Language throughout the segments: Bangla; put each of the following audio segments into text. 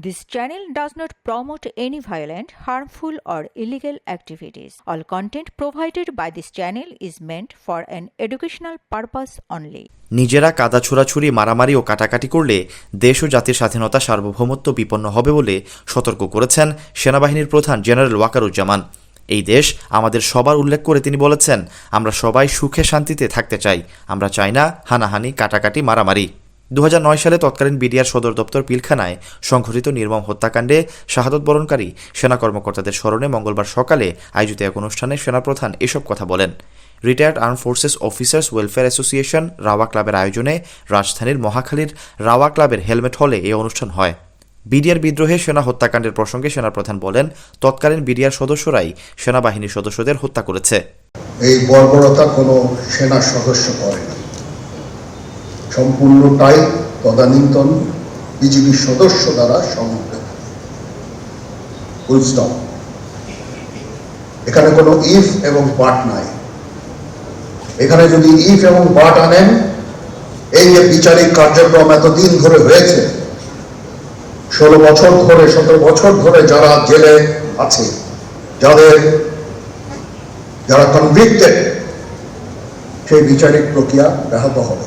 This channel does not promote any violent, harmful, or illegal activities. All content provided by this channel is meant for an educational purpose only. নিজেরা কাদা ছোড়াছুরি মারামারি ও কাটাকাটি করলে দেশ ও জাতির স্বাধীনতা সার্বভৌমত্ব বিপন্ন হবে বলে সতর্ক করেছেন সেনাবাহিনীর প্রধান জেনারেল ওয়াকারুজ্জামান এই দেশ আমাদের সবার উল্লেখ করে তিনি বলেছেন আমরা সবাই সুখে শান্তিতে থাকতে চাই আমরা চাই না হানাহানি কাটাকাটি মারামারি দু হাজার নয় সালে তৎকালীন বিডিআর সদর দপ্তর পিলখানায় সংঘটিত নির্মম হত্যাকাণ্ডে শাহাদত বরণকারী সেনা কর্মকর্তাদের স্মরণে মঙ্গলবার সকালে আয়োজিত এক অনুষ্ঠানে সেনাপ্রধান এসব কথা বলেন। Retired armed forces officers welfare association rava ক্লাবের আয়োজনে রাজধানীর মহাখালীর রাওয়া ক্লাবের হেলমেট হলে এই অনুষ্ঠান হয়। বিডিআর বিদ্রোহে সেনা হত্যাকাণ্ডের প্রসঙ্গে সেনাপ্রধান বলেন, তৎকালীন বিডিআর সদস্যরাই সেনাবাহিনীর সদস্যদের হত্যা করেছে। এই বর্বরতা কোনো সেনা সদস্য করে না। সম্পূর্ণটাই তদানীন্তন বিজিবির সদস্য দ্বারা ফুল এখানে কোনো ইফ এবং বাট নাই। এখানে যদি ইফ এবং বাট আনেন, এই যে বিচারিক কার্যক্রম এতদিন ধরে হয়েছে, ষোলো বছর ধরে, সতেরো বছর ধরে যারা জেলে আছে, যাদের, যারা কনভিক্টেড সেই বিচারিক প্রক্রিয়া ব্যাহত হবে।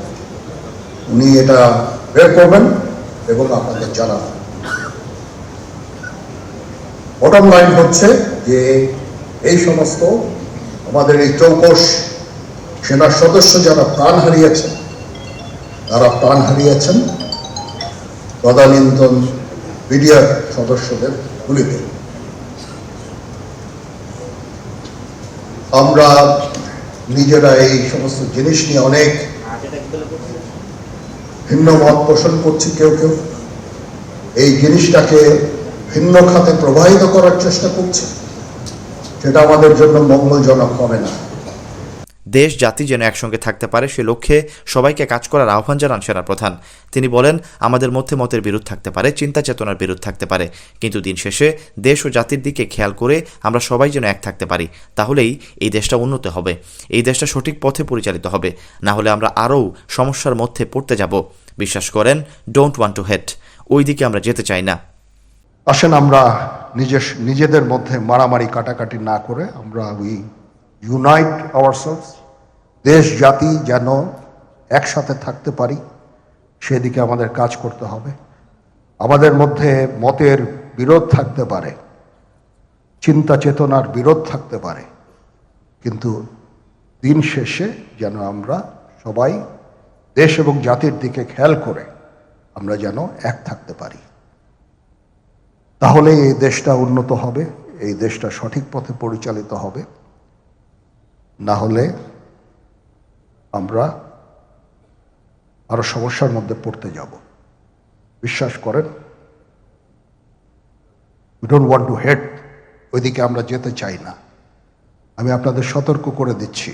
উনি এটা বের করবেন এবং আপনাদের জানাবেন। বটম লাইন হচ্ছে যে এই সমস্ত আমাদের এই চৌকস সেনার সদস্য যারা প্রাণ হারিয়েছেন, তারা প্রাণ হারিয়েছেন তদানীন্তন বিডিআর সদস্যদের গুলিতে। আমরা নিজেরা এই সমস্ত জিনিস নিয়ে অনেক ভিন্ন মত পোষণ করছি কেউ কেউ। এই জিনিসটাকে ভিন্ন খাতে প্রবাহিত করার চেষ্টা করছে। সেটা আমাদের জন্য মঙ্গলজনক হবে না। দেশ, জাতি যেন একসঙ্গে থাকতে পারে, সে লক্ষ্যে সবাইকে কাজ করার আহ্বান জানান সেনাপ্রধান। তিনি বলেন, আমাদের মধ্যে মতের বিরোধ থাকতে পারে চিন্তা চেতনার বিরোধ থাকতে পারে। কিন্তু দিন শেষে দেশ ও জাতির দিকে খেয়াল করে আমরা সবাই যেন এক থাকতে পারি। তাহলেই এই দেশটা উন্নত হবে। এই দেশটা সঠিক পথে পরিচালিত হবে। না হলে আমরা আরও সমস্যার মধ্যে পড়তে যাব। বিশ্বাস করেন ডোন্ট ওয়ান্ট টু হেট ওই দিকে আমরা যেতে চাই না। আসেন আমরা নিজের নিজেদের মধ্যে মারামারি কাটাকাটি না করে আমরা উই ইউনাইট আওয়ারসেলস দেশ, জাতি যেন একসাথে থাকতে পারি, সেদিকে আমাদের কাজ করতে হবে। আমাদের মধ্যে মতের বিরোধ থাকতে পারে, চিন্তা চেতনার বিরোধ থাকতে পারে, কিন্তু দিন শেষে যেন আমরা সবাই দেশ এবং জাতির দিকে খেয়াল করে আমরা যেন এক থাকতে পারি। তাহলে এই দেশটা উন্নত হবে, এই দেশটা সঠিক পথে পরিচালিত হবে। না হলে আমরা আরও সমস্যার মধ্যে পড়তে যাব। বিশ্বাস করেন we don't want to head ওইদিকে আমরা যেতে চাই না। আমি আপনাদের সতর্ক করে দিচ্ছি।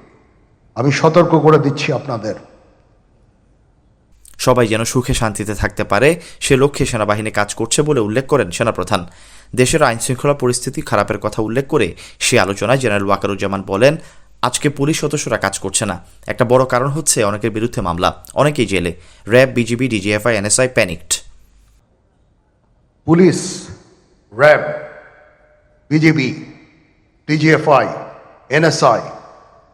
আমি সতর্ক করে দিচ্ছি আপনাদের। সবাই যেন সুখে শান্তিতে থাকতে পারে সে লক্ষ্যে সেনাবাহিনী কাজ করছে বলে উল্লেখ করেন সেনাপ্রধান। দেশের আইন শৃঙ্খলা পরিস্থিতি খারাপের কথা উল্লেখ করে সে আলোচনায় জেনারেল ওয়াকারুজ্জামান বলেন আজকে পুলিশ সদস্যরা কাজ করছে না। একটা বড় কারণ হচ্ছে অনেকের বিরুদ্ধে মামলা অনেকেই জেলে। RAB BGB DGFI NSI panicked. Police RAB BGB DGFI NSI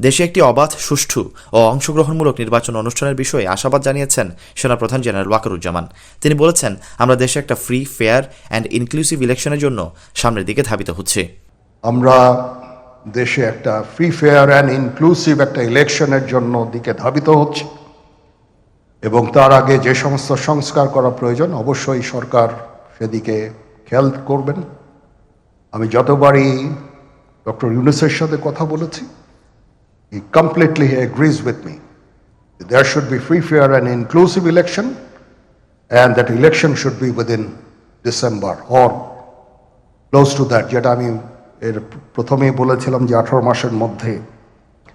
দেশে একটি অবাধ, সুষ্ঠু ও অংশগ্রহণমূলক নির্বাচন অনুষ্ঠানের বিষয়ে আশাবাদ জানিয়েছেন সেনাপ্রধান জেনারেল ওয়াকারুজ্জামান। তিনি বলেছেন, আমরা দেশে একটা ফ্রি ফেয়ার অ্যান্ড ইনক্লুসিভ ইলেকশনের জন্য সামনের দিকে ধাবিত হচ্ছে। আমরা দেশে একটা ফ্রি ফেয়ার অ্যান্ড ইনক্লুসিভ একটা ইলেকশনের জন্য দিকে ধাবিত হচ্ছে এবং তার আগে যে সমস্ত সংস্কার করা প্রয়োজন, অবশ্যই সরকার সেদিকে খেয়াল করবেন। আমি যতবারই ডক্টর ইউনুসের সাথে কথা বলেছি he completely agrees with me there should be free fair and inclusive election and that election should be within December or close to that যেটা আমি এর প্রথমেই বলেছিলাম যে আঠারো মাসের মধ্যে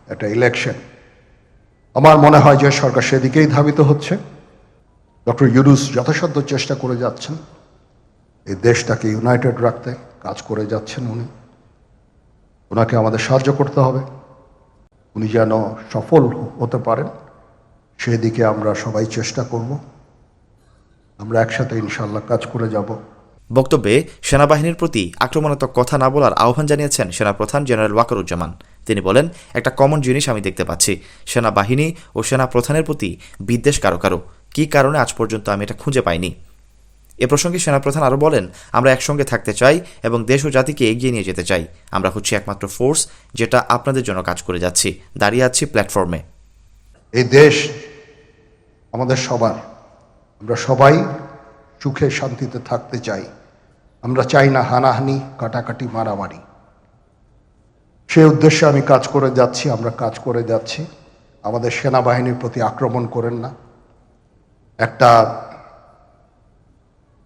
একটা ইলেকশন আমার মনে হয় যে সরকার সেদিকেই ধাবিত হচ্ছে। ডক্টর ইউনুস যথাসাধ্য চেষ্টা করে যাচ্ছেন। এই দেশটাকে ইউনাইটেড রাখতে, কাজ করে যাচ্ছেন উনি। ওনাকে আমাদের সাহায্য করতে হবে। উনি যেন সফল হতে পারেন, সেদিকে আমরা সবাই চেষ্টা করব। আমরা একসাথে ইনশাল্লাহ কাজ করে যাব। বক্তব্যে সেনাবাহিনীর প্রতি আক্রমণাত্মক কথা না বলার আহ্বান জানিয়েছেন সেনাপ্রধান জেনারেল ওয়াকারুজ্জামান। তিনি বলেন, একটা কমন জিনিস আমি দেখতে পাচ্ছি, সেনাবাহিনী ও সেনাপ্রধানের প্রতি বিদ্বেষ কারও কারও। কী কারণে আজ পর্যন্ত আমি এটা খুঁজে পাইনি? এ প্রসঙ্গে সেনাপ্রধান আরও বলেন, আমরা একসঙ্গে থাকতে চাই এবং দেশ ও জাতিকে এগিয়ে নিয়ে যেতে চাই। আমরা হচ্ছি একমাত্র ফোর্স যেটা আপনাদের জন্য কাজ করে যাচ্ছি। দাঁড়িয়ে আছি প্ল্যাটফর্মে। এই দেশ আমাদের সবার। আমরা সবাই সুখে শান্তিতে থাকতে চাই। আমরা চাই না হানাহানি, কাটাকাটি, মারামারি। সেই উদ্দেশ্যে আমি কাজ করে যাচ্ছি, আমরা কাজ করে যাচ্ছি। আমাদের সেনাবাহিনীর প্রতি আক্রমণ করেন না। একটা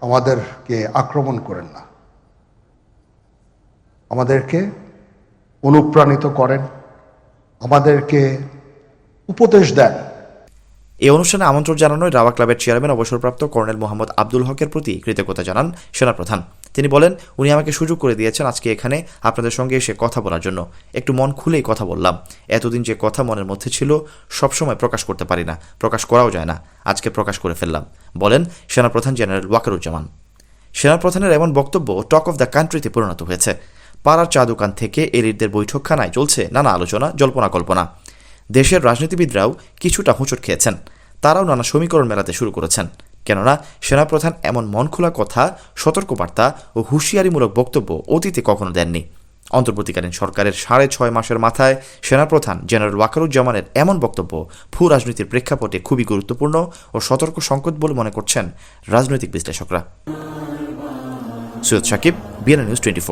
আমাদেরকে আক্রমণ করেন না। আমাদেরকে অনুপ্রাণিত করেন। আমাদেরকে উপদেশ দেন। এই অনুষ্ঠানে আমন্ত্রণ জানানোয় রাওয়া ক্লাবের চেয়ারম্যান অবসরপ্রাপ্ত কর্নেল মোহাম্মদ আব্দুল হকের প্রতি কৃতজ্ঞতা জানান সেনাপ্রধান। তিনি বলেন, উনি আমাকে সুযোগ করে দিয়েছেন আজকে এখানে আপনাদের সঙ্গে এসে কথা বলার জন্য। একটু মন খুলেই কথা বললাম। এতদিন যে কথা মনের মধ্যে ছিল, সবসময় প্রকাশ করতে পারি না। প্রকাশ করাও যায় না। আজকে প্রকাশ করে ফেললাম। বলেন সেনাপ্রধান জেনারেল ওয়াকারুজ্জামান। সেনাপ্রধানের এমন বক্তব্য টক অফ দ্য কান্ট্রিতে পরিণত হয়েছে। পাড়ার চা দোকান থেকে এলিটদের বৈঠকখানায় চলছে নানা আলোচনা, জল্পনা, কল্পনা। দেশের রাজনীতিবিদরাও কিছুটা হোঁচট খেয়েছেন। তারাও নানা সমীকরণ মেলাতে শুরু করেছেন। কেননা সেনাপ্রধান এমন মন খোলা কথা, সতর্কবার্তা ও হুঁশিয়ারিমূলক বক্তব্য অতীতে কখনো দেননি। অন্তর্বর্তীকালীন সরকারের সাড়ে ছয় মাসের মাথায় সেনাপ্রধান জেনারেল ওয়াকারুজ্জামানের এমন বক্তব্য ভূ রাজনীতির প্রেক্ষাপটে খুবই গুরুত্বপূর্ণ ও সতর্ক সংকেত বলে মনে করছেন রাজনৈতিক বিশ্লেষকরা। Syed Sakib BNA news twenty